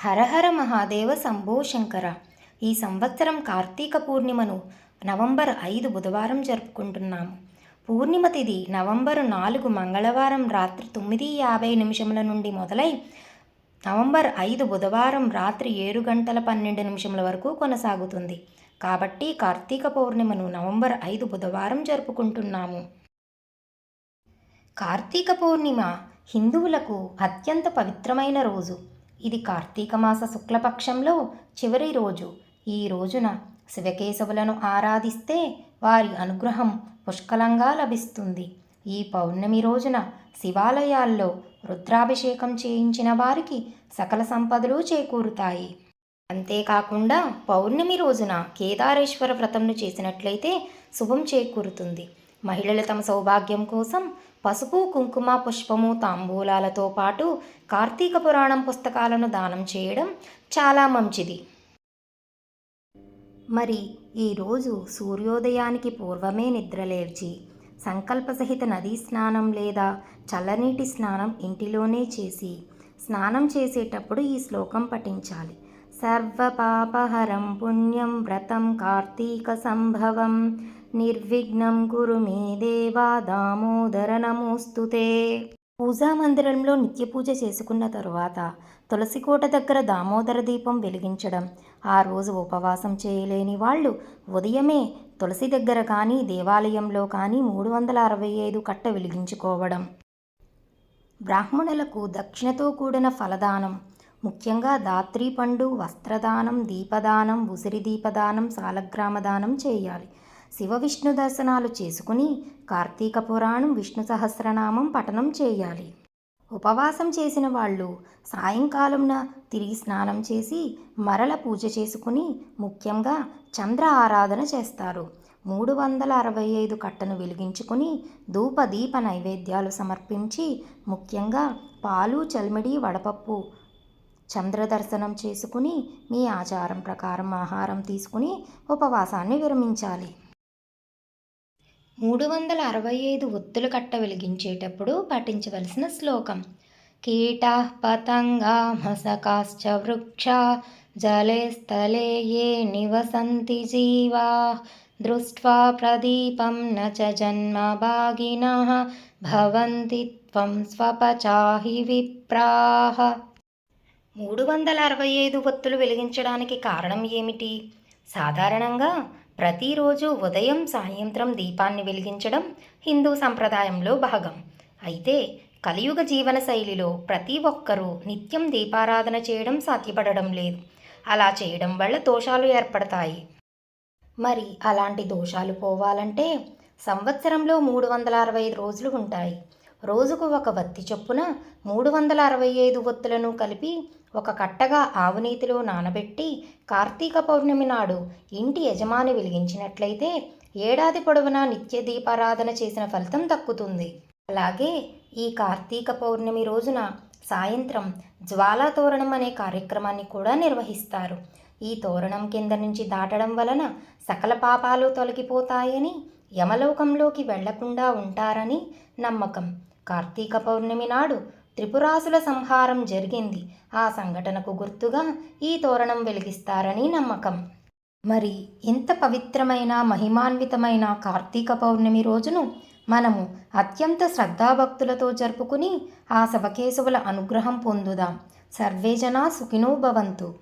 హరహర మహాదేవ శంభో శంకర. ఈ సంవత్సరం కార్తీక పూర్ణిమను నవంబర్ ఐదు బుధవారం జరుపుకుంటున్నాము. పూర్ణిమ తిథి నవంబరు నాలుగు మంగళవారం రాత్రి తొమ్మిది యాభై నిమిషముల నుండి మొదలై నవంబర్ ఐదు బుధవారం రాత్రి ఏడు గంటల పన్నెండు నిమిషముల వరకు కొనసాగుతుంది. కాబట్టి కార్తీక పౌర్ణిమను నవంబర్ ఐదు బుధవారం జరుపుకుంటున్నాము. కార్తీక పౌర్ణిమ హిందువులకు అత్యంత పవిత్రమైన రోజు. ఇది కార్తీక మాస శుక్లపక్షంలో చివరి రోజు. ఈ రోజున శివకేశవులను ఆరాధిస్తే వారి అనుగ్రహం పుష్కలంగా లభిస్తుంది. ఈ పౌర్ణమి రోజున శివాలయాల్లో రుద్రాభిషేకం చేయించిన వారికి సకల సంపదలు చేకూరుతాయి. అంతేకాకుండా పౌర్ణమి రోజున కేదారేశ్వర వ్రతంను చేసినట్లయితే శుభం చేకూరుతుంది. మహిళలు తమ సౌభాగ్యం కోసం పసుపు కుంకుమ పుష్పము తాంబూలాలతో పాటు కార్తీక పురాణం పుస్తకాలను దానం చేయడం చాలా మంచిది. మరి ఈరోజు సూర్యోదయానికి పూర్వమే నిద్రలేర్చి సంకల్పసహిత నదీ స్నానం లేదా చల్లనీటి స్నానం ఇంటిలోనే చేసి స్నానం చేసేటప్పుడు ఈ శ్లోకం పఠించాలి. సర్వపాపహరం పుణ్యం వ్రతం కార్తీక సంభవం. నిర్విఘ్నం గురు మీ దేవా దామోదర నమోస్తుతే పూజా మందిరంలో నిత్య పూజ చేసుకున్న తరువాత తులసికోట దగ్గర దామోదర దీపం వెలిగించడం ఆ రోజు ఉపవాసం చేయలేని వాళ్ళు ఉదయమే తులసి దగ్గర కానీ దేవాలయంలో కానీ మూడు వందల అరవై ఐదు కట్ట వెలిగించుకోవడం. బ్రాహ్మణులకు దక్షిణతో కూడిన ఫలదానం ముఖ్యంగా దాత్రి పండు వస్త్రదానం దీపదానం ఉసిరి దీపదానం సాలగ్రామదానం చేయాలి. శివ విష్ణు దర్శనాలు చేసుకుని కార్తీక పురాణం విష్ణు సహస్రనామం పఠనం చేయాలి. ఉపవాసం చేసిన వాళ్ళు సాయంకాలంన తిరిగి స్నానం చేసి మరల పూజ చేసుకుని ముఖ్యంగా చంద్ర ఆరాధన చేస్తారు. మూడు వందల అరవై ఐదు కట్టను వెలిగించుకుని ధూప దీప నైవేద్యాలు సమర్పించి ముఖ్యంగా పాలు చల్మిడి వడపప్పు చంద్ర దర్శనం చేసుకుని మీ ఆచారం ప్రకారం ఆహారం తీసుకుని ఉపవాసాన్ని విరమించాలి. మూడు వందల అరవై ఐదు ఒత్తులు కట్ట వెలిగించేటప్పుడు పఠించవలసిన శ్లోకం. కీట పతంగా మసకాశ్చ వృక్ష జలే స్థలే ఏ నివసంతి జీవా దృష్ట్వా ప్రదీపం నచ జన్మ భాగినః భవంతి త్వం స్వపచాహి విప్రాహ మూడు వందల అరవై ఐదు ఒత్తులు వెలిగించడానికి కారణం ఏమిటి? సాధారణంగా ప్రతిరోజు ఉదయం సాయంత్రం దీపాన్ని వెలిగించడం హిందూ సంప్రదాయంలో భాగం. అయితే కలియుగ జీవన శైలిలో ప్రతి ఒక్కరూ నిత్యం దీపారాధన చేయడం సాధ్యపడడం లేదు. అలా చేయడం వల్ల దోషాలు ఏర్పడతాయి. మరి అలాంటి దోషాలు పోవాలంటే సంవత్సరంలో మూడు వందల అరవై రోజులు ఉంటాయి. రోజుకు ఒక వత్తి చొప్పున మూడు వందల అరవై ఐదు ఒత్తులను కలిపి ఒక కట్టగా ఆవునీతిలో నానబెట్టి కార్తీక పౌర్ణమి నాడు ఇంటి యజమాని వెలిగించినట్లయితే ఏడాది పొడవునా నిత్య దీపారాధన చేసిన ఫలితం దక్కుతుంది. అలాగే ఈ కార్తీక పౌర్ణమి రోజున సాయంత్రం జ్వాలా తోరణం అనే కార్యక్రమాన్ని కూడా నిర్వహిస్తారు. ఈ తోరణం కింద నుంచి దాటడం వలన సకల పాపాలు తొలగిపోతాయని యమలోకంలోకి వెళ్ళకుండా ఉంటారని నమ్మకం. కార్తీక పౌర్ణమి నాడు త్రిపురాసుల సంహారం జరిగింది. ఆ సంఘటనకు గుర్తుగా ఈ తోరణం వెలిగిస్తారని నమ్మకం. మరి ఇంత పవిత్రమైన మహిమాన్వితమైన కార్తీక పౌర్ణమి రోజును మనము అత్యంత శ్రద్ధాభక్తులతో జరుపుకుని ఆ శవకేశవుల అనుగ్రహం పొందుదాం. సర్వేజనా సుఖినో భవంతు.